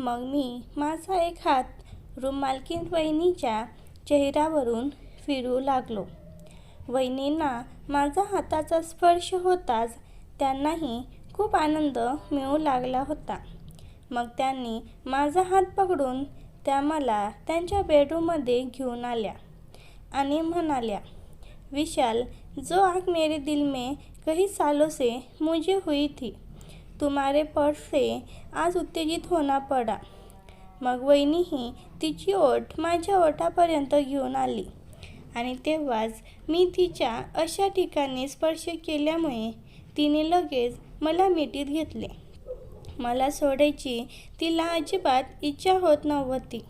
मग मी माझा एक हात रुमालकीन वहिनीच्या चेहऱ्यावरून फिरू लागलो. वहिनींना माझा हाताचा स्पर्श होताच त्यांनाही खूप आनंद मिळू लागला होता. मग त्यांनी माझा हात पकडून त्या मला त्यांच्या बेडरूममध्ये घेऊन आल्या आणि म्हणाल्या, विशाल जो आग मेरे दिल में कई सालों से मुझे हुई थी, तुम्हारे पर से आज उत्तेजित होना पडा. मग वहिनीही तिची ओठ माझ्या ओठापर्यंत घेऊन आली आणि तेव्हाच मी तिच्या अशा ठिकाणी स्पर्श केल्यामुळे तिने लगेच मला मिठीत घेतले. मला सोडायची तिला अजिबात इच्छा होत नव्हती.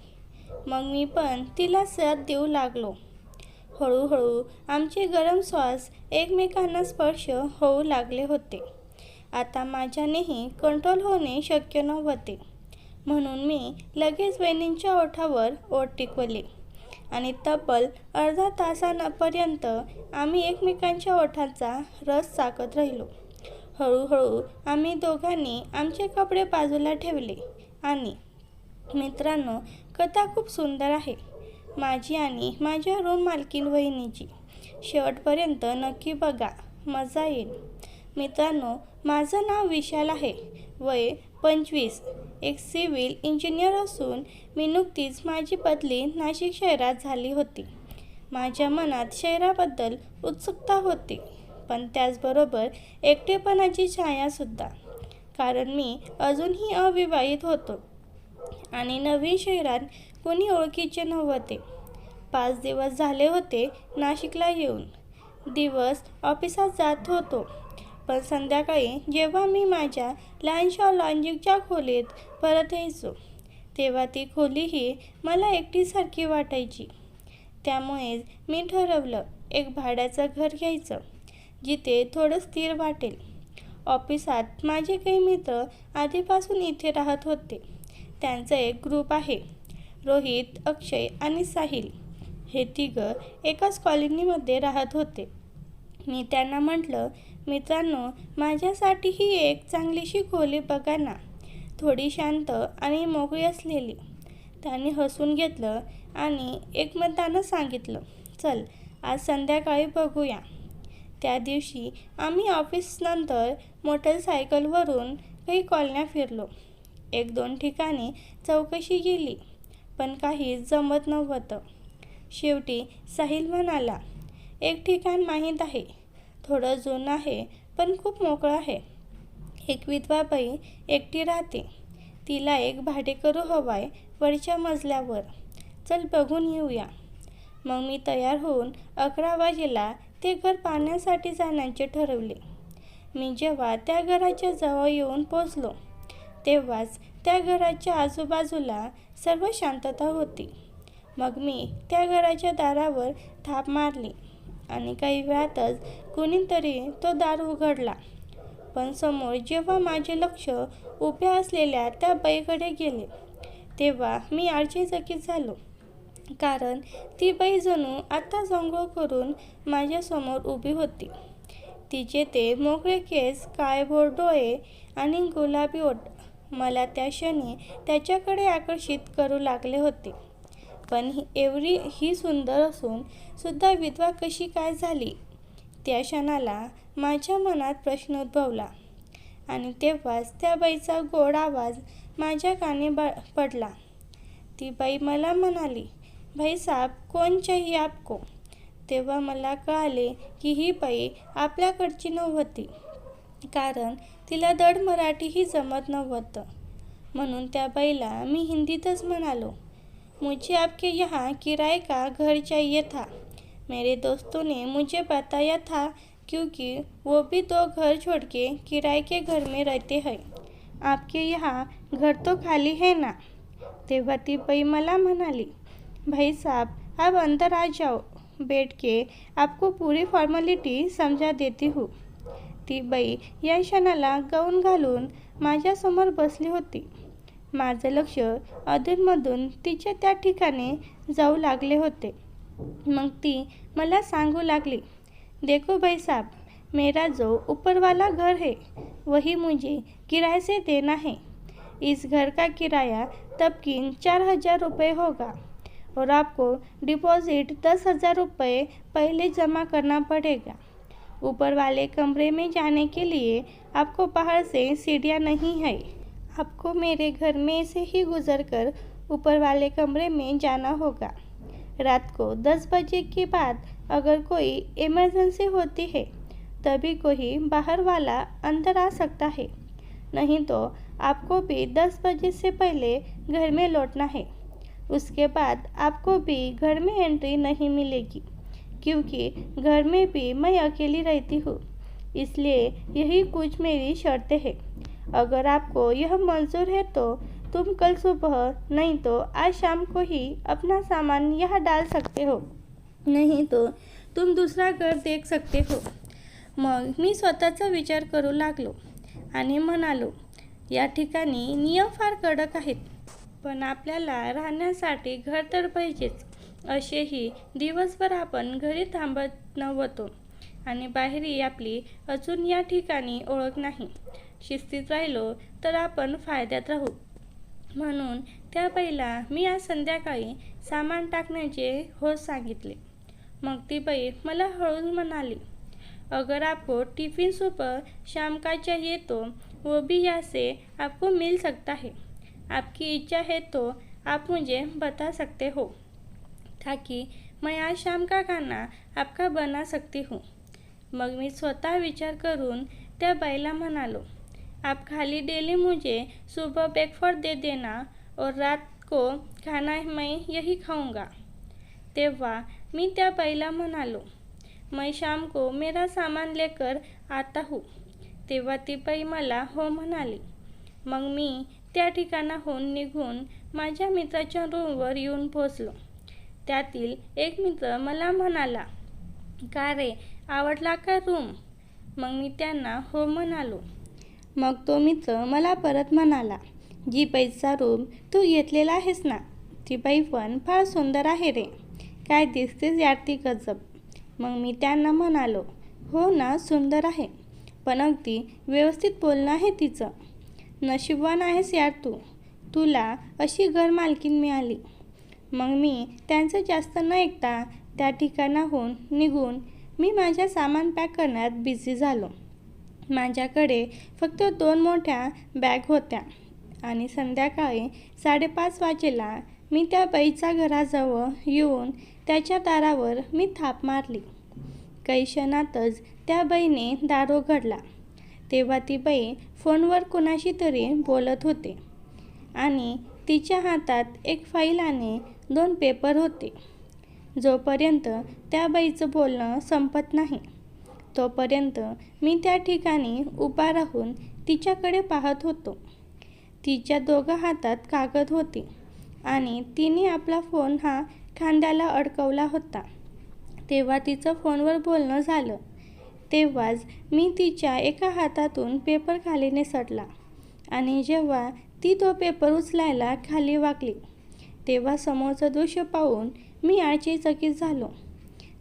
मग मी पण तिला साथ देऊ लागलो. हळूहळू आमचे गरम श्वास एकमेकांना स्पर्श होऊ लागले होते. आता माझ्यानेही कंट्रोल होणे शक्य नव्हते. म्हणून मी लगेच वहिनींच्या ओठावर ओठ टिकवले आणि तब्बल अर्धा तासापर्यंत आम्ही एकमेकांच्या ओठांचा रस चाकत राहिलो. हळूहळू आम्ही दोघांनी आमचे कपडे बाजूला ठेवले आणि मित्रांनो कथा खूप सुंदर आहे माझी आणि माझ्या रूम मालकीन वहिनीची. शेवटपर्यंत नक्की बघा, मजा येईल. मित्रांनो माझं नाव विशाल आहे. वय पंचवीस. एक सिव्हिल इंजिनियर असून मी नुकतीच माझी बदली नाशिक शहरात झाली होती. माझ्या मनात शहराबद्दल उत्सुकता होती पण त्याचबरोबर एकटेपणाची छायासुद्धा. कारण मी अजूनही अविवाहित होतो आणि नवीन शहरात कोणी ओळखीचे नव्हते. पाच दिवस झाले होते नाशिकला येऊन. दिवस ऑफिसात जात होतो पण संध्याकाळी जेव्हा मी माझ्या लहानशा लॉन्जिकच्या खोलीत परत यायचो तेव्हा ती खोलीही मला एकटीसारखी वाटायची. त्यामुळेच मी ठरवलं एक भाड्याचं घर घ्यायचं जिथे थोडं स्थिर वाटेल. ऑफिसात माझे काही मित्र आधीपासून इथे राहत होते. त्यांचा एक ग्रुप आहे. रोहित, अक्षय आणि साहिल हे तिघं एकाच कॉलनीमध्ये राहत होते. मी त्यांना म्हटलं मित्रांनो माझ्यासाठीही एक चांगलीशी खोली बघा ना, थोडी शांत आणि मोकळी असलेली. त्यांनी हसून घेतलं आणि एकमतानं सांगितलं चल आज संध्याकाळी बघूया. त्या दिवशी आम्ही ऑफिसनंतर मोटरसायकलवरून काही कॉलन्या फिरलो. एक दोन ठिकाणी चौकशी केली पण काही जमत नव्हतं. शेवटी साहिल म्हणाला, एक ठिकाण माहीत आहे. थोडं जुनं आहे पण खूप मोकळं आहे. एक विधवा बाई एकटी राहते. तिला एक भाडेकरू हवाय वरच्या मजल्यावर. चल बघून येऊया. मग मी तयार होऊन अकरा वाजेला ते घर पाहण्यासाठी जाण्याचे ठरवले. मी जेव्हा त्या घराच्या जवळ येऊन पोचलो तेव्हाच त्या घराच्या आजूबाजूला सर्व शांतता होती. मग मी त्या घराच्या दारावर थाप मारली आणि काही वेळातच कुणीतरी तो दार उघडला. पण समोर जेव्हा माझे लक्ष उभ्या असलेल्या त्या बाईकडे गेले तेव्हा मी आश्चर्यचकित झालो. कारण ती बाई जणू आता जंगळ करून माझ्यासमोर उभी होती. तिचे ते मोकळे केस, काळेभोर डोळे आणि गुलाबी ओट मला त्या क्षणी त्याच्याकडे आकर्षित करू लागले होते. पण एवढी ही सुंदर असून सुद्धा विधवा कशी काय झाली? त्या क्षणाला माझ्या मनात प्रश्न उद्भवला आणि तेव्हाच त्या बाईचा गोड आवाज माझ्या काने ब पडला. ती बाई मला म्हणाली, भाईसाब कौन चाहिए आपको? तेव्हा मला कळाले की ही बाई आपल्याकडची नव्हती. कारण तिला दड मराठीही जमत नव्हतं. म्हणून त्या बाईला मी हिंदीतच म्हणालो, मुझे आपके यहाँ किराए का घर चाहिए था. मेरे दोस्तों ने मुझे बताया था क्योंकि वो भी दो घर छोड़ के किराए के घर में रहते हैं. आपके यहाँ घर तो खाली है ना? तेव्हा ती मला म्हणाली, भाईसाब आप अंदर आ जाओ, बैठ के आपको पूरी फॉर्मॅलिटी समजा देती हूँ. ती बाई या क्षणाला गाऊन घालून माझ्यासमोर बसली होती. माझं लक्ष अधूनमधून तिच्या जाऊ लागले होते. मग ती मला सांगू लागली, देखो भाईसाब मेरा जो ऊपर वाला घर है वही मुझे किराए से देना है. इस घर का किराया तबकीन चार हज़ार रुपये होगा और आपको डिपॉजिट दस हज़ार रुपये पहले जमा करना पड़ेगा ऊपर वाले कमरे में जाने के लिए आपको बाहर से सीढ़ियाँ नहीं है आपको मेरे घर में से ही गुजर कर ऊपर वाले कमरे में जाना होगा। रात को दस बजे के बाद अगर कोई इमरजेंसी होती है, तभी कोई बाहर वाला अंदर आ सकता है। नहीं तो आपको भी दस बजे से पहले घर में लौटना है। उसके बाद आपको भी घर में एंट्री नहीं मिलेगी, क्योंकि घर में भी मैं अकेली रहती हूँ। इसलिए यही कुछ मेरी शर्तें हैं। अगर आपको यह मंजूर है तो तुम कल सुबह नहीं तो आज शाम को ही अपना सामान यहाँ डाल सकते हो। नाही तो तुम दुसरा घर देख सकते हो। मग मी स्वतःचा विचार करू लागलो आणि म्हणालो या ठिकाणी नियम फार कडक आहेत पण आपल्याला राहण्यासाठी घर तर पाहिजेच. असेही दिवसभर आपण घरी थांबत नव्हतो आणि बाहेरही आपली अजून या ठिकाणी ओळख नाही. शिस्तीत राहिलो तर आपण फायद्यात राहू. म्हणून त्या बाईला मी आज संध्याकाळी सामान टाकण्याचे हो सांगितले. मग ती बाई मला हळूच म्हणाली अगर आपको टिफ़िन सुपर शाम का चाहिए तो वो भी यहाँ से आपको मिल सकता है. आपकी इच्छा है तो आप मुझे बता सकते हो ताकि मैं आज शाम का खाना आपका बना सकती हूँ. मग मी स्वतः विचार करून त्या बाईला म्हणालो आप खाली डेली मुझे सुबह ब्रेकफास्ट दे देना और रात को खाना मैं यही खाऊंगा। तेव्हा मी त्या बाईला म्हणालो मैं शाम को मेरा सामान लेकर आता हूँ. तेव्हा ती बाई मला हो म्हणाली मग मी त्या ठिकाणाहून निघून माझ्या मित्राच्या रूमवर येऊन पोचलो त्यातील एक मित्र मला म्हणाला का रे आवडला का रूम मग मी त्यांना हो म्हणालो मग तो मित्र मला परत म्हणाला जी पैसा रूम तू घेतलेला आहेस ना ती बाई पण फार सुंदर आहे रे. काय दिसतेच यार ती गजब. मग मी त्यांना म्हणालो हो ना सुंदर आहे पण अगदी व्यवस्थित बोलणं आहे तिचं. नशीबवान आहेस यार तू. तुला अशी घर मालकीन मिळाली. मग मी त्यांचं जास्त न ऐकता त्या ठिकाणाहून निघून मी माझ्या सामान पॅक करण्यात बिझी झालो. माझ्याकडे फक्त दोन मोठ्या बॅग होत्या आणि संध्याकाळी साडेपाच वाजेला मी त्या बाईच्या घराजवळ येऊन त्याच्या दारावर मी थाप मारली. काही क्षणातच त्या बाईने दार उघडला तेव्हा ती बाई फोनवर कुणाशी तरी बोलत होते आणि तिच्या हातात एक फाईल आणि दोन पेपर होते. जोपर्यंत त्या बाईचं बोलणं संपत नाही तोपर्यंत मी त्या ठिकाणी उभा राहून तिच्याकडे पाहत होतो. तिच्या दोघं हातात कागद होती आणि तिने आपला फोन हा खांद्याला अडकवला होता. तेव्हा तिचं फोनवर बोलणं झालं. तेव्हाच मी तिच्या एका हातातून पेपर खाली निसटला आणि जेव्हा ती तो पेपर उचलायला खाली वाकली तेव्हा समोरचं दृश्य पाहून मी आळचीचकित झालो.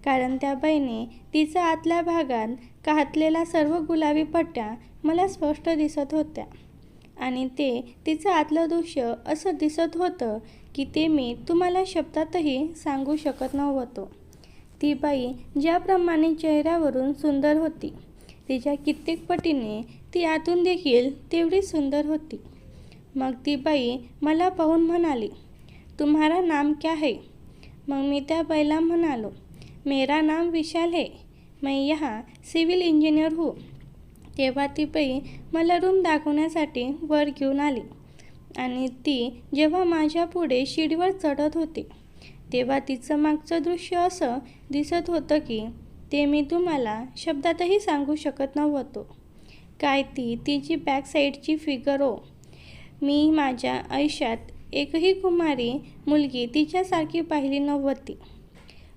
कारण त्या बाईने तिचा आतल्या भागात कातलेला सर्व गुलाबी पट्ट्या मला स्पष्ट दिसत होत्या. आणि ते तिचं आतलं दृश्य असं दिसत होतं की ते मी तुम्हाला शब्दातही सांगू शकत नव्हतो. ती बाई ज्याप्रमाणे चेहऱ्यावरून सुंदर होती तिच्या कित्येक पटीने ती आतून देखील तेवढी सुंदर होती. मग ती बाई मला पाहून म्हणाली तुम्हाला नाम क्या है? मग मी त्या बाईला म्हणालो मेरा नाम विशाल है। मैं यहाँ सिविल इंजिनियर हूँ। तेव्हा ती बाई मला रूम दाखवण्यासाठी वर घेऊन आली आणि ती जेव्हा माझ्या पुढे शिडीवर चढत होती तेव्हा तिचं मागचं दृश्य असं दिसत होतं की ते मी तुम्हाला शब्दातही सांगू शकत नव्हतो. काय ती तिची बॅक साईडची फिगर हो. मी माझ्या आयुष्यात एकही कुमारी मुलगी तिच्यासारखी पाहिली नव्हती.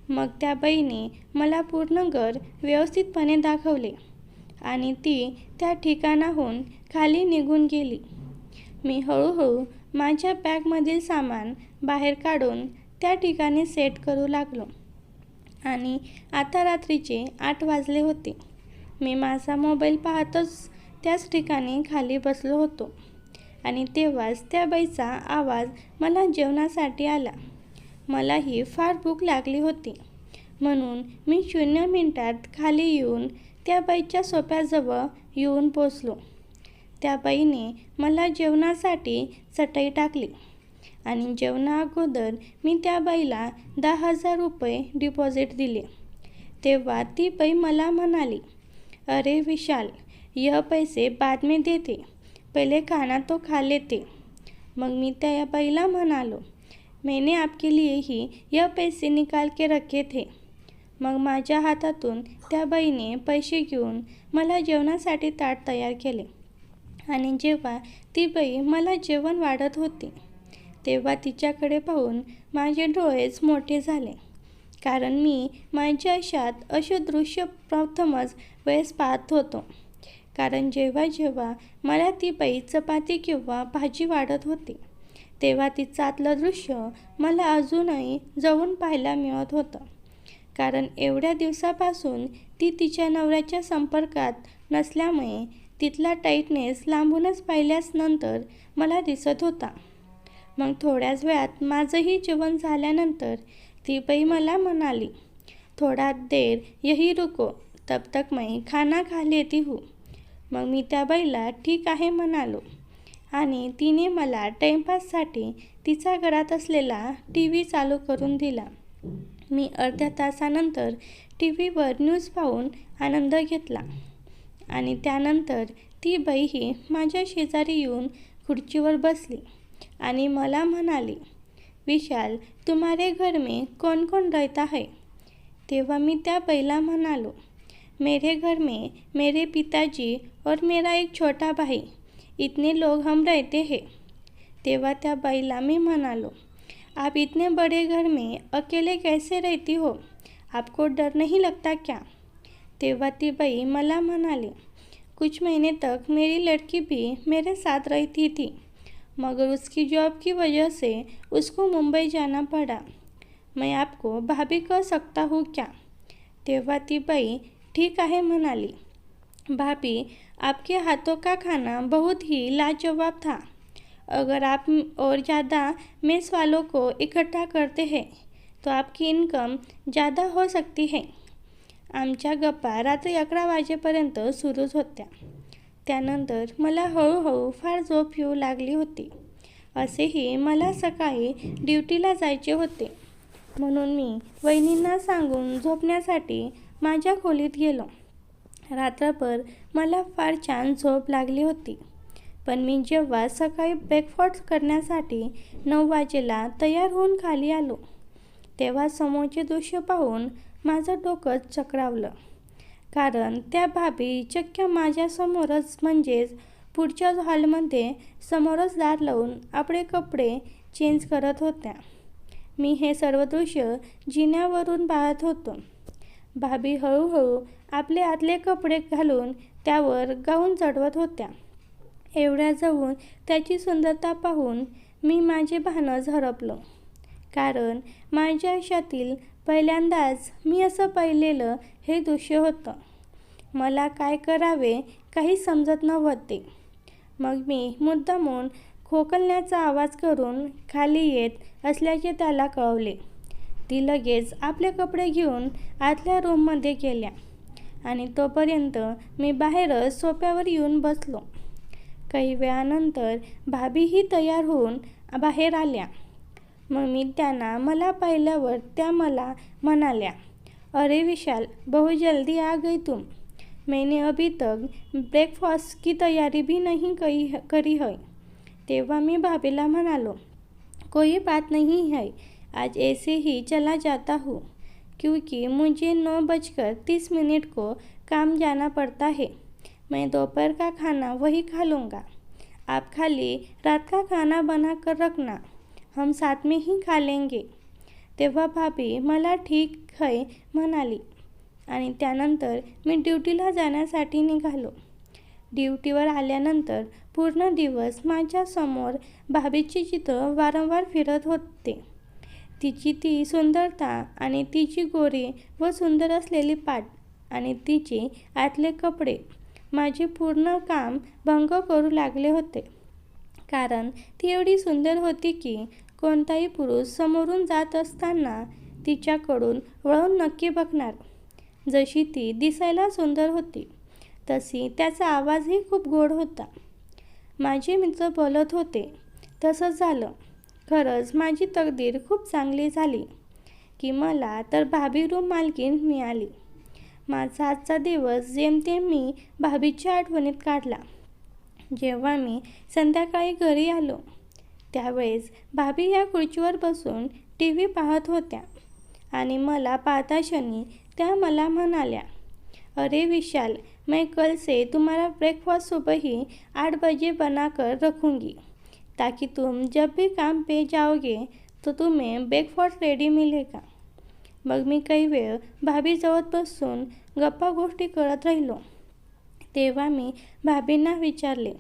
मग त्या बाईने मला पूर्ण घर व्यवस्थितपणे दाखवले आणि ती त्या ठिकाणाहून खाली निघून गेली. मी हळूहळू माझ्या बॅगमधील सामान बाहेर काढून त्या ठिकाणी सेट करू लागलो आणि आता रात्रीचे आठ वाजले होते. मी माझा मोबाईल पाहतच त्याच ठिकाणी खाली बसलो होतो आणि तेव्हाच त्या बाईचा आवाज मला जेवणासाठी आला. मलाही फार भूक लागली होती. म्हणून मी शून्य मिनिटात खाली येऊन त्या बाईच्या सोप्याजवळ येऊन पोचलो. त्या बाईने मला जेवणासाठी चटई टाकली आणि जेवणा अगोदर मी त्या बाईला दहा हजार रुपये डिपॉझिट दिले. तेव्हा ती बाई मला म्हणाली अरे विशाल यह पैसे बाद में देते. पहिले खाना तो खा लेते. मग मी त्या बाईला म्हणालो मैंने आपके लिए ही यह पैसे निकाल के रखे थे. मग माझ्या हातातून त्या बाईने पैसे घेऊन मला जेवणासाठी ताट तयार केले. आणि जेव्हा ती बाई मला जेवण वाढत होती तेव्हा तिच्याकडे पाहून माझे डोळेच मोठे झाले. कारण मी माझ्या आयुष्यात असे दृश्य प्रथमच वेळेस पाहत होतो. कारण जेव्हा जेव्हा मला ती बाई चपाती किंवा भाजी वाढत होती तेव्हा तिचं आतलं दृश्य मला अजूनही जवळून पाहायला मिळत होतं. कारण एवढ्या दिवसापासून ती तिच्या नवऱ्याच्या संपर्कात नसल्यामुळे तिथला टाईटनेस लांबूनच पाहिल्यास नंतर मला दिसत होता. मग थोड्याच वेळात माझंही जेवण झाल्यानंतर ती बाई मला म्हणाली थोडा देर यही रुको तब तक मैं खाना खा लेती हूँ. मग मी त्या बाईला ठीक आहे म्हणालो. आणि तिने मला टाईमपाससाठी तिचा घरात असलेला टी व्ही चालू करून दिला. मी अर्ध्या तासानंतर टी व्हीवर न्यूज पाहून आनंद घेतला आणि त्यानंतर ती बाईही माझ्या शेजारी येऊन खुर्चीवर बसली आणि मला म्हणाली विशाल तुम्हारे घर में कौन कौन रहता है? तेव्हा मी त्या बैला म्हणालो मेरे घर में मेरे पिताजी और मेरा एक छोटा भाई इतने लोग हम रहते हैं। तेव्हा त्या बाईला मी म्हणालो, आप इतने बड़े घर में अकेले कैसे रहती हो? आपको डर नहीं लगता क्या? तेव्हा ती बाई मला म्हणाली, कुछ महीने तक मेरी लड़की भी मेरे साथ रहती थी, मगर उसकी जॉब की वजह से उसको मुंबई जाना पड़ा। मैं आपको भाभी कह सकता हूँ क्या? तेव्हा ती बाई, ठीक आहे म्हणाली, भाभी आपके हाथों का खाना बहुत ही लाजवाब था। अगर आप और ज़्यादा मेस वालों को इकट्ठा करते हैं तो आपकी इन्कम ज़्यादा हो सकती है। आमच्या गप्पा रात्री अकरा वाजेपर्यंत सुरूच होत्या. त्यानंतर मला हळूहळू फार झोप येऊ लागली होती. असेही मला सकाळी ड्युटीला जायचे होते. म्हणून मी वहिनींना सांगून झोपण्यासाठी माझ्या खोलीत गेलो. रात्रभर मला फार छान झोप लागली होती. पण मी जेव्हा सकाळी ब्रेकफास्ट करण्यासाठी नऊ वाजेला तयार होऊन खाली आलो तेव्हा समोरचे दृश्य पाहून माझं डोकं चक्रावलं. कारण त्या भाभी चक्क माझ्यासमोरच म्हणजेच पुढच्याच हॉलमध्ये समोरच दार लावून आपले कपडे चेंज करत होत्या. मी हे सर्व दृश्य जिन्यावरून पाहत होतो. भाभी हळूहळू आपले आतले कपडे घालून त्यावर गाऊन चढवत होत्या. एवढ्या जवळून त्याची सुंदरता पाहून मी माझे भानं हरपलो कारण माझ्या आयुष्यातील पहिल्यांदाच मी असं पाहिलेलं हे दृश्य होतं. मला काय करावे काही समजत नव्हते. मग मी मुद्दामून खोकलण्याचा आवाज करून खाली येत असल्याचे त्याला कळवले. ती लगेच आपले कपडे घेऊन आतल्या रूममध्ये गेल्या. आणि तोपर्यंत मी बाहेरच सोप्यावर येऊन बसलो. काही वेळानंतर भाभीही तयार होऊन बाहेर आल्या. मग मी त्यांना मला पाहिल्यावर त्या मला म्हणाल्या अरे विशाल बहुत जल्दी आ गई तुम. मैंने अभी तक ब्रेकफास्ट की तयारी भी नहीं करी करी है. तेव्हा मी भाभीला म्हणालो कोई बात नहीं है. आज ऐसे ही चला जाता हूँ क्योंकि मुझे नौ बजकर तीस मिनट को काम जाना पड़ता है। मैं दोपहर का खाना वही खा लूँगा। आप खाली रात का खाना बना कर रखना हम साथ में ही खा लेंगे। तेव्हा भाभी मला ठीक है म्हणाली आणि त्यानंतर मी ड्युटीला जाण्यासाठी निघालो. ड्युटीवर आल्यानंतर पूर्ण दिवस माझ्यासमोर भाभीचे चित्र वारंवार फिरत होते. तिची ती सुंदरता आणि तिची गोरी व सुंदर असलेली पाट आणि तिचे आतले कपडे माझे पूर्ण काम भंग करू लागले होते. कारण ती एवढी सुंदर होती की कोणताही पुरुष समोरून जात असताना तिच्याकडून वळून नक्की बघणार. जशी ती दिसायला सुंदर होती तशी त्याचा आवाजही खूप गोड होता. माझे मित्र बोलत होते तसंच झालं. खरंच माझी तकदीर खूप चांगली झाली. की मला तर भाभी रूम मालकीण मिळाली. माझा आजचा दिवस जेमतेम मी भाभीच्या आठवणीत काढला. जेव्हा मी संध्याकाळी घरी आलो त्यावेळेस भाभी या खुर्चीवर बसून टी व्ही पाहत होत्या आणि मला पाहता क्षणी त्या मला म्हणाल्या अरे विशाल मैं कल से तुम्हारा ब्रेकफास्ट सुबह ही आठ बजे बनाकर रखूंगी. ताकि तुम जब भी काम पे जाओगे तो तुम्हें ब्रेकफास्ट रेडी मिलेगा। मग मी काही वेळ भाभीजवळ बसून गप्पा गोष्टी करत राहिलो. तेव्हा मी भाभींना विचारले,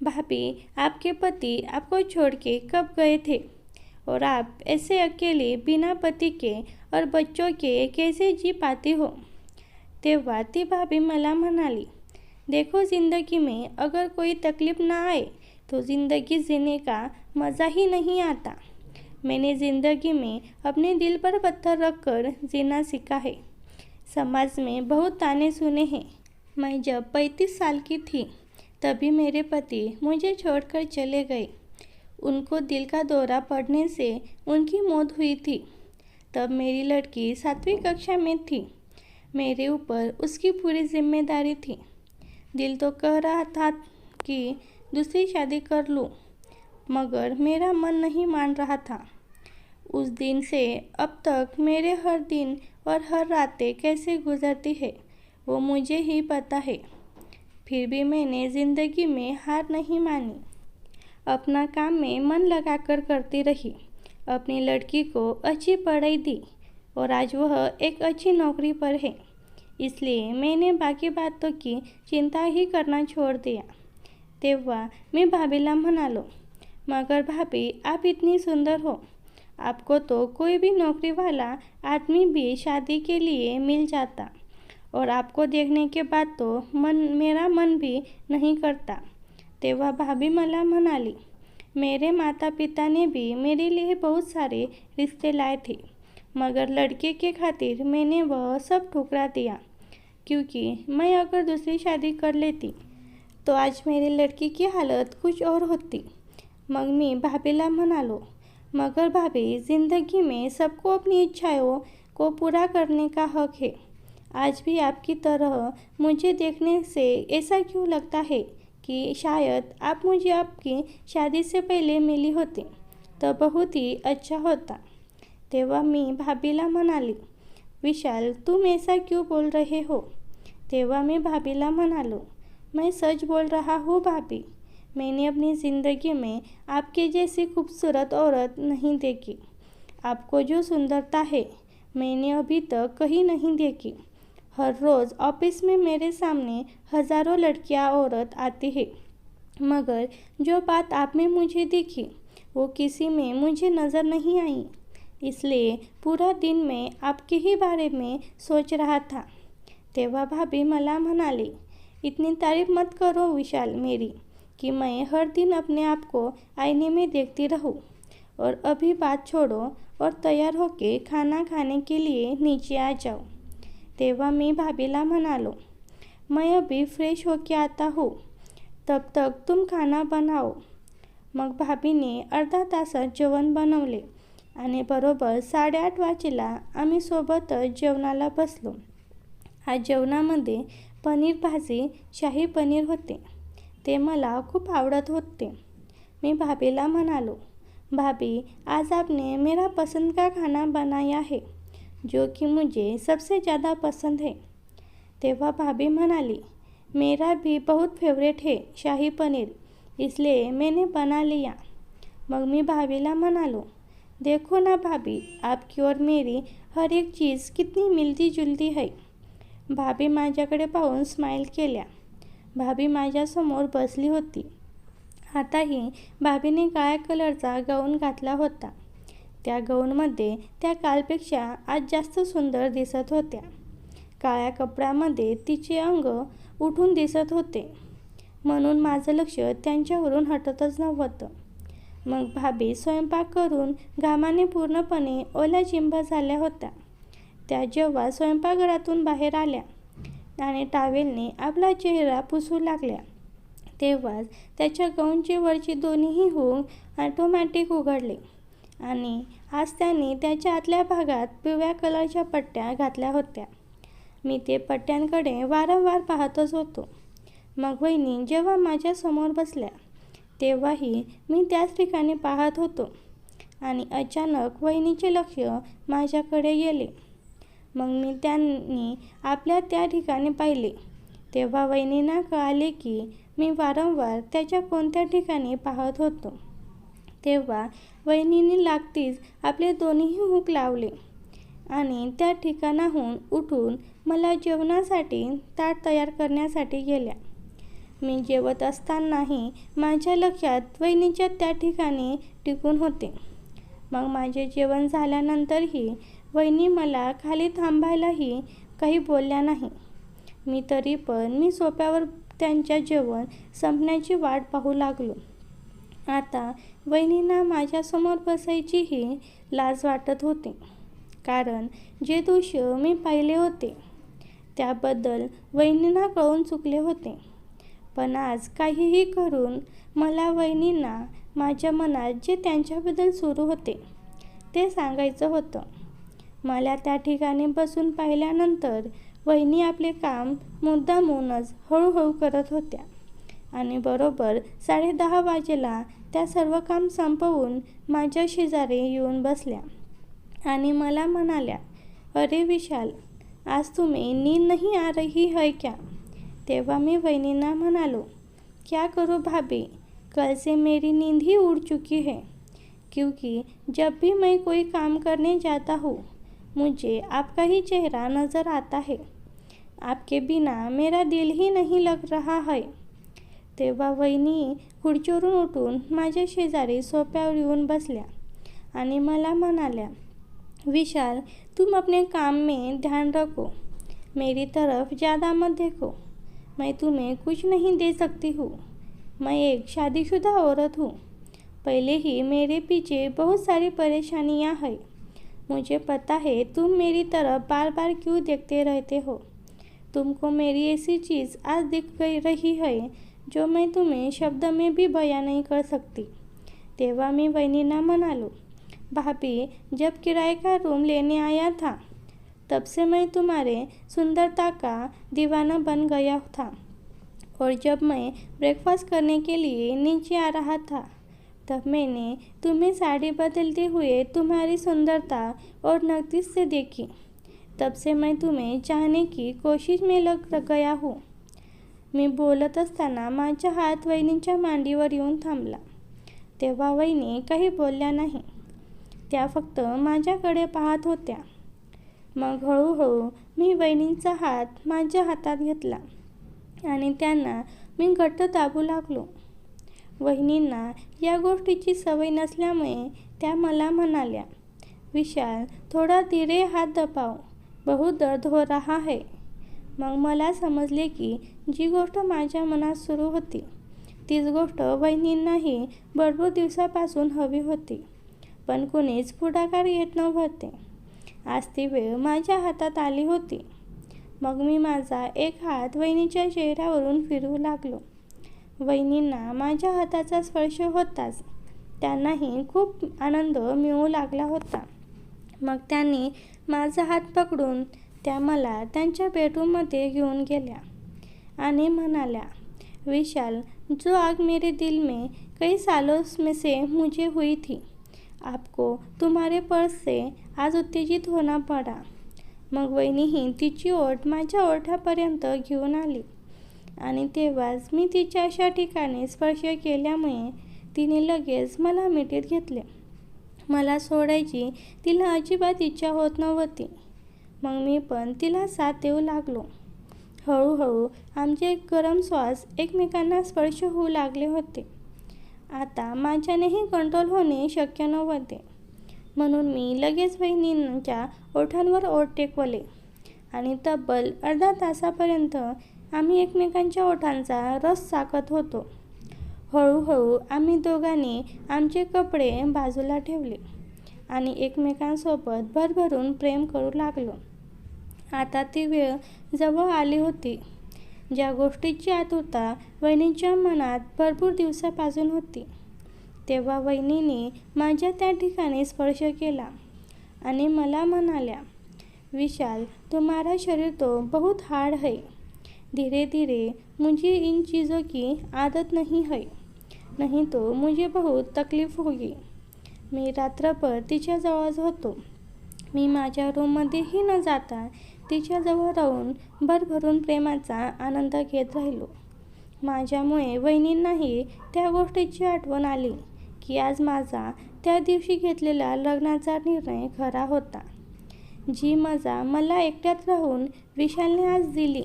भाभी, आपके पति आपको छोड़ के कब गए थे? और आप ऐसे अकेले बिना पति के और बच्चों के कैसे जी पाती हो? ती भाभी मला म्हणाली, देखो ज़िंदगी में अगर कोई तकलीफ़ ना आए तो ज़िंदगी जीने का मज़ा ही नहीं आता। मैंने ज़िंदगी में अपने दिल पर पत्थर रख कर जीना सीखा है। समाज में बहुत ताने सुने हैं। मैं जब पैंतीस साल की थी, तभी मेरे पति मुझे छोड़कर चले गए। उनको दिल का दौरा पड़ने से उनकी मौत हुई थी। तब मेरी लड़की सातवीं कक्षा में थी। मेरे ऊपर उसकी पूरी ज़िम्मेदारी थी। दिल तो कह रहा था कि दूसरी शादी कर लूँ। मगर मेरा मन नहीं मान रहा था। उस दिन से अब तक मेरे हर दिन और हर रातें कैसे गुजरती है, वो मुझे ही पता है। फिर भी मैंने ज़िंदगी में हार नहीं मानी। अपना काम में मन लगाकर करती रही। अपनी लड़की को अच्छी पढ़ाई दी और आज वह एक अच्छी नौकरी पर है। इसलिए मैंने बाकी बातों की चिंता ही करना छोड़ दिया। तेव्हा मी भाभीला म्हणालो, मगर भाभी, आप इतनी सुंदर हो. आपको तो कोई भी नौकरी वाला आदमी भी शादी के लिए मिल जाता और आपको देखने के बाद तो मन, मेरा मन भी नहीं करता. तेव्हा भाभी मला म्हणाली, मेरे माता पिता ने भी मेरे लिए बहुत सारे रिश्ते लाए थे, मगर लड़के के खातिर मैंने वह सब ठुकरा दिया, क्योंकि मैं अगर दूसरी शादी कर लेती तो आज मेरी लड़की की हालत कुछ और होती। मग मी भाभीला म्हणालो, मगर भाभी, ज़िंदगी में सबको अपनी इच्छाओं को पूरा करने का हक है। आज भी आपकी तरह मुझे देखने से ऐसा क्यों लगता है कि शायद आप मुझे आपकी शादी से पहले मिली होती तो बहुत ही अच्छा होता। तेव्हा मी भाभीला म्हणाली, विशाल, तुम ऐसा क्यों बोल रहे हो? तेव्हा मैं भाभीला म्हणालो मैं सच बोल रहा हूँ भाभी। मैंने अपनी ज़िंदगी में आपके जैसी खूबसूरत औरत नहीं देखी। आपको जो सुंदरता है, मैंने अभी तक कहीं नहीं देखी। हर रोज़ ऑफ़िस में मेरे सामने हज़ारों लड़कियाँ औरत आती है, मगर जो बात आप में मुझे दिखी, वो किसी में मुझे नज़र नहीं आई। इसलिए पूरा दिन मैं आपके ही बारे में सोच रहा था। तेव्हा भाभी मला म्हणाली इतनी तारीफ मत करो विशाल मेरी कि मैं हर दिन अपने आप को आईने में देखती रहूं। और अभी बात छोड़ो और तैयार होके खाना खाने के लिए नीचे आ जाओ। तेव्हा मी भाभीला म्हणालो मैं अभी फ्रेश होके आता हूँ तब तक तुम खाना बनाओ। मग भाभीने अर्धा तासात जेवण बनवले आणि बरोबर साडेआठ वाजेला आम्ही सोबतच जेवणाला बसलो. आज जेवणामध्ये पनीर भाजी शाही पनीर होते. ते मला खूप आवडत होते. मी भाभीला म्हणालो भाभी आज आपने मेरा पसंद का खाना बनाया है जो कि मुझे सबसे ज़्यादा पसंद है? तेव्हा भाभी म्हणाली मेरा भी बहुत फेवरेट है शाही पनीर इसलिए मैंने बना लिया. मग मी भाभीला म्हणालो देखो ना भाभी आपकी और मेरी हर एक चीज़ कितनी मिलती जुलती है. भाभी माझ्याकडे पाहून स्माईल केल्या. भाभी माझ्यासमोर बसली होती. आताही भाभीने काळ्या कलरचा गाऊन घातला होता. त्या गाऊनमध्ये त्या कालपेक्षा आज जास्त सुंदर दिसत होत्या. काळ्या कपड्यामध्ये तिचे अंग उठून दिसत होते. म्हणून माझं लक्ष त्यांच्यावरून हटतच नव्हतं. मग भाभी स्वयंपाक करून घामाने पूर्णपणे ओल्या चिंब झाल्या होत्या. त्या जेव्हा स्वयंपाकघरातून बाहेर आल्या आणि टावेलने आपला चेहरा पुसू लागल्या. तेव्हाच त्याच्या गाऊनचे वरची दोन्हीही होऊन ऑटोमॅटिक उघडले आणि आज त्यांनी त्याच्या आतल्या भागात पिवळ्या कलरच्या पट्ट्या घातल्या होत्या. मी ते पट्ट्यांकडे वारंवार पाहतच होतो. मग वहिनी जेव्हा माझ्यासमोर बसल्या तेव्हाही मी त्याच ठिकाणी पाहत होतो आणि अचानक वहिनीचे लक्ष माझ्याकडे गेले. मग मी त्यांनी आपल्या त्या ठिकाणी पाहिले. तेव्हा वहिनींना कळाले की मी वारंवार त्याच्या कोणत्या ठिकाणी पाहत होतो. तेव्हा वहिनीने लागतीच आपले दोन्हीही हुक लावले आणि त्या ठिकाणाहून उठून मला जेवणासाठी ताट तयार करण्यासाठी गेल्या. मी जेवत असतानाही माझ्या लक्षात वहिनीच्या त्या ठिकाणी टिकून होते. मग माझे जेवण झाल्यानंतरही वहिनी मला खाली थांबायलाही काही बोलल्या नाही. मी तरी पण मी सोप्यावर त्यांच्या जेवण संपण्याची वाट पाहू लागलो. आता वहिनींना माझ्यासमोर बसायचीही लाज वाटत होती. कारण जे दृश्य मी पाहिले होते त्याबद्दल वहिनींना कळून चुकले होते. पण आज काहीही करून मला वहिनींना माझ्या मनात जे त्यांच्याबद्दल सुरू होते ते सांगायचं होतं. मला त्या ठिकाणी बसून पाहिल्यानंतर वहिनी आपले काम मुद्दामूनच हळूहळू करत होत्या. आणि बरोबर साडेदहा वाजेला त्या सर्व काम संपवून माझ्या शेजारी येऊन बसल्या. आणि मला म्हणाल्या अरे विशाल आज तुम्ही नींद नहीं आ रही है क्या? तेव्हा मी वहिनींना म्हणालो क्या करो भाभी कल से मेरी नींद ही उड़ चुकी है क्योंकि जब भी मैं कोई काम करने जाता हूँ मुझे आपका ही चेहरा नज़र आता है। आपके बिना मेरा दिल ही नहीं लग रहा है। तेव्हा वहिनी खुर्चीवरून उठून माझ्या शेजारी सोप्यावर येऊन बसल्या आणि मला म्हणाल्या, विशाल, तुम अपने काम में ध्यान रखो. मेरी तरफ़ ज़्यादा मत देखो. मैं तुम्हें कुछ नहीं दे सकती हूँ. मैं एक शादीशुदा औरत हूँ. पहले ही मेरे पीछे बहुत सारी परेशानियाँ हैं। मुझे पता है तुम मेरी तरफ़ बार बार क्यों देखते रहते हो? तुमको मेरी ऐसी चीज़ आज दिख गई रही है, जो मैं तुम्हें शब्द में भी बयां नहीं कर सकती। तेवा मी मना म्हणालो भाभी, जब किराए का रूम लेने आया था, तब से मैं तुम्हारे सुंदरता का दीवाना बन गया था। और जब मैं ब्रेकफास्ट करने के लिए नीचे आ रहा था तब मैंने तुम्हें साड़ी बदलते हुए तुम्हारी सुंदरता और नकदी से देखी। तब से मैं तुम्हें चाहने की कोशिश में लग गया हूँ। मी बोलत असताना माझ्या हात वहिनींच्या मांडीवर येऊन थांबला। तेव्हा वहिनी काही बोलल्या नाही। त्या फक्त माझ्याकडे पाहत होत्या। मग हळूहळू मी वहिनींचा हात माझ्या हातात घेतला आणि त्यांना मी घट्ट दाबू लागलो। वहिनींना या गोष्टीची सवय नसल्यामुळे त्या मला म्हणाल्या विशाल थोडा धीरे हात दबाव. बहुत दर्द हो रहा है. मग मला समजले की जी गोष्ट माझ्या मनात सुरू होती तीच गोष्ट वहिनींनाही भरपूर दिवसापासून हवी होती पण कुणीच पुढाकार घेत नव्हते. आज ती वेळ माझ्या हातात आली होती. मग मी माझा एक हात वहिनीच्या चेहऱ्यावरून फिरू लागलो. वहिनींना माझ्या हाताचा स्पर्श होताच. त्यांनाही खूप आनंद मिळू लागला होता. मग त्यांनी माझा हात पकडून त्या मला त्यांच्या बेडरूममध्ये घेऊन गेल्या आणि म्हणाल्या विशाल जो आग मेरे दिल में कई सालों में से मुझे हुई थी आपको तुम्हारे पर्स से आज उत्तेजित होना पडा. मग वहिनीही तिची ओठ माझ्या ओठापर्यंत घेऊन आली. आणि तेव्हाच मी तिच्या अशा ठिकाणी स्पर्श केल्यामुळे तिने लगेच मला मिठीत घेतले. मला सोडायची तिला अजिबात इच्छा होत नव्हती. मग मी पण तिला साथ देऊ लागलो. हळूहळू आमचे गरम श्वास एकमेकांना स्पर्श होऊ लागले होते. आता माझ्यानेही कंट्रोल होणे शक्य नव्हते. म्हणून मी लगेच बहिणींच्या ओठांवर ओठ टेकवले आणि तब्बल अर्धा तासापर्यंत आम्ही एकमेकांच्या ओठांचा रस चाकत होतो. हळूहळू आम्ही दोघांनी आमचे कपडे बाजूला ठेवले आणि एकमेकांसोबत भरभरून प्रेम करू लागलो. आता ती वेळ जवळ आली होती. ज्या गोष्टीची आतुरता वहिनीच्या मनात भरपूर दिवसापासून होती. तेव्हा वहिनीने माझ्या त्या ठिकाणी स्पर्श केला आणि मला म्हणाल्या विशाल तुम्हारा शरीर तो बहुत हार्ड है. धीरे धीरे मुझे इन चीज़ों की आदत नहीं है। नहीं तो मुझे बहुत तकलीफ होगी। मी रात्रभर तिच्याजवळच होतो। मी माझ्या रूममध्येही न जाता तिच्याजवळ राहून भरभरून प्रेमाचा आनंद घेत राहिलो. माझ्यामुळे वहिनींनाही त्या गोष्टीची आठवण आली की आज माझा त्या दिवशी घेतलेला लग्नाचा निर्णय खरा होता. जी मजा मला एकट्यात राहून विशालने आज दिली.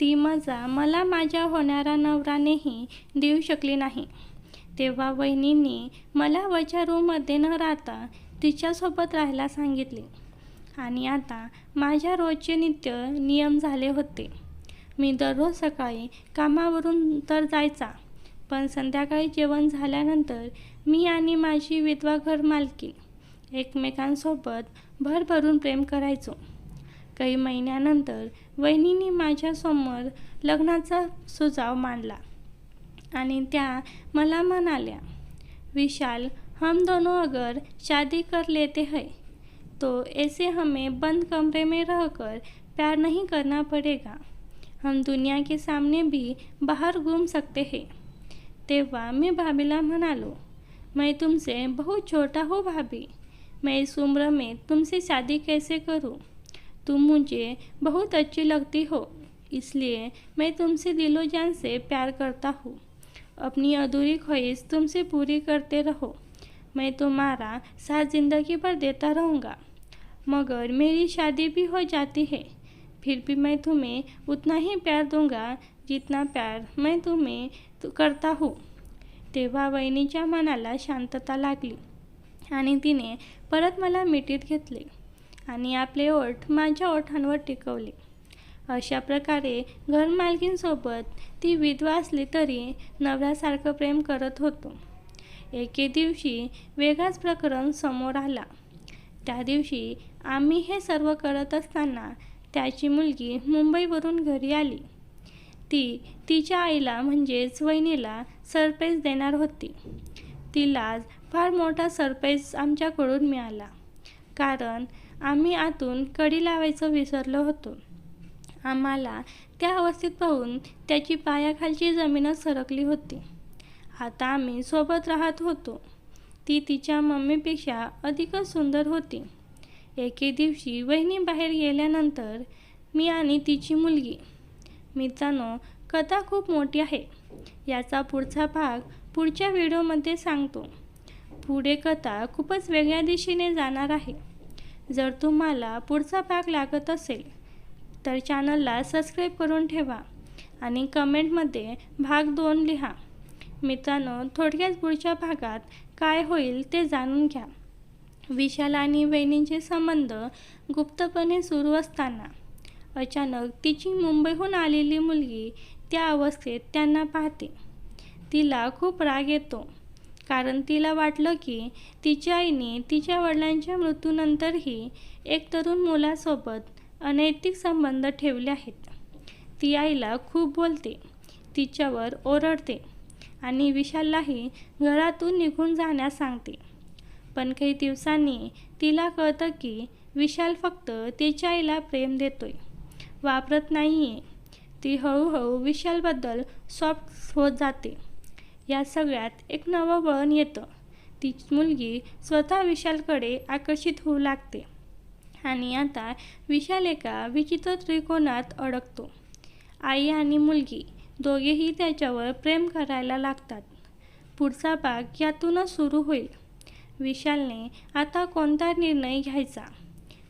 ती मजा मला माझ्या होणाऱ्या नवरानेही देऊ शकली नाही. तेव्हा वहिनींनी मला वच्या रूममध्ये न राहता तिच्यासोबत राहायला सांगितले. आणि आता माझ्या रोजचे नित्य नियम झाले होते. मी दररोज सकाळी कामावरून तर जायचा पण संध्याकाळी जेवण झाल्यानंतर मी आणि माझी विधवा घर मालकी एकमेकांसोबत भरभरून प्रेम करायचो. काही महिन्यानंतर वहिनीने माझ्यासमोर लग्नाचा सुझाव मांडला आणि त्या मला म्हणाल्या विशाल हम दोनों अगर शादी कर लेते हैं तो ऐसे हमें बंद कमरे में रहकर प्यार नहीं करना पड़ेगा। हम दुनिया के सामने भी बाहर घूम सकते हैं। तेव्हा मी भाभीला म्हणालो मैं तुमसे बहुत छोटा हूँ भाभी। मैं इस उम्र में तुमसे शादी कैसे करूँ? तुम मुझे बहुत अच्छी लगती हो, इसलिए मैं तुमसे दिलो जान से प्यार करता हूँ। अपनी अधूरी ख्वाहिश तुमसे पूरी करते रहो। मैं तुम्हारा साथ ज़िंदगी भर देता रहूँगा, मगर मेरी शादी भी हो जाती है। फिर भी मैं तुम्हें उतना ही प्यार दूँगा जितना प्यार मैं तुम्हें करता हूँ। तेव्हा वहिनीच्या मनाला शांतता लागली, आणि तिने परत मला मिठीत घेतले। आणि आपले ओठ माझ्या ओठांवर टिकवले. अशा प्रकारे घरमालकींसोबत ती विधवा असली तरी नवऱ्यासारखं प्रेम करत होतो. एके दिवशी वेगळाच प्रकरण समोर आला. त्या दिवशी आम्ही हे सर्व करत असताना त्याची मुलगी मुंबईवरून घरी आली. ती तिच्या आईला म्हणजेच वहिनीला सरप्राईज देणार होती. तिला फार मोठा सरप्राईज आमच्याकडून मिळाला. कारण आम्ही आतून कडी लावायचं विसरलो होतो. आम्हाला त्या अवस्थेत पाहून त्याची पायाखालची जमीनच सरकली होती. आता आम्ही सोबत राहत होतो. ती तिच्या मम्मीपेक्षा अधिकच सुंदर होती. एके दिवशी वहिनी बाहेर गेल्यानंतर मी आणि तिची मुलगी. मित्रांनो कथा खूप मोठी आहे. याचा पुढचा भाग पुढच्या व्हिडिओमध्ये सांगतो. पुढे कथा खूपच वेगळ्या दिशेने जाणार आहे. जर तुम्हाला पुढचा भाग लागत असेल तर चॅनलला सबस्क्राईब करून ठेवा आणि कमेंटमध्ये भाग दोन लिहा. मित्रांनो थोडक्यात पुढच्या भागात काय होईल ते जाणून घ्या. विशाल आणि वहिनींचे संबंध गुप्तपणे सुरू असताना अचानक तिची मुंबईहून आलेली मुलगी त्या अवस्थेत त्यांना पाहते. तिला खूप राग येतो. कारण तिला वाटलं की तिच्या आईने तिच्या वडिलांच्या मृत्यूनंतरही एक तरुण मुलासोबत अनैतिक संबंध ठेवले आहेत. ती आईला खूप बोलते तिच्यावर ओरडते आणि विशाललाही घरातून निघून जाण्यास सांगते. पण काही दिवसांनी तिला कळतं की विशाल फक्त तिच्या आईला प्रेम देतोय. वापरत नाही आहे ती हळूहळू विशालबद्दल सॉफ्ट होत जाते. या सगळ्यात एक नवं वळण येतं. ती मुलगी स्वतः विशालकडे आकर्षित होऊ लागते. आणि आता विशाल एका विचित्र त्रिकोणात अडकतो. आई आणि मुलगी दोघेही त्याच्यावर प्रेम करायला लागतात. पुढचा भाग यातूनच सुरू होईल. विशालने आता कोणता निर्णय घ्यायचा?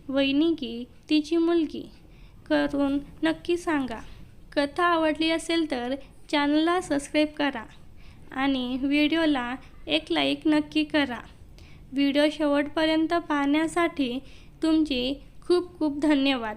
वहिनी की तिची मुलगी? करून नक्की सांगा. कथा आवडली असेल तर चॅनलला सबस्क्राईब करा. आणि व्हिडिओला एक लाईक नक्की करा. व्हिडिओ शेवटपर्यंत पाहण्यासाठी तुमची खूप खूप धन्यवाद.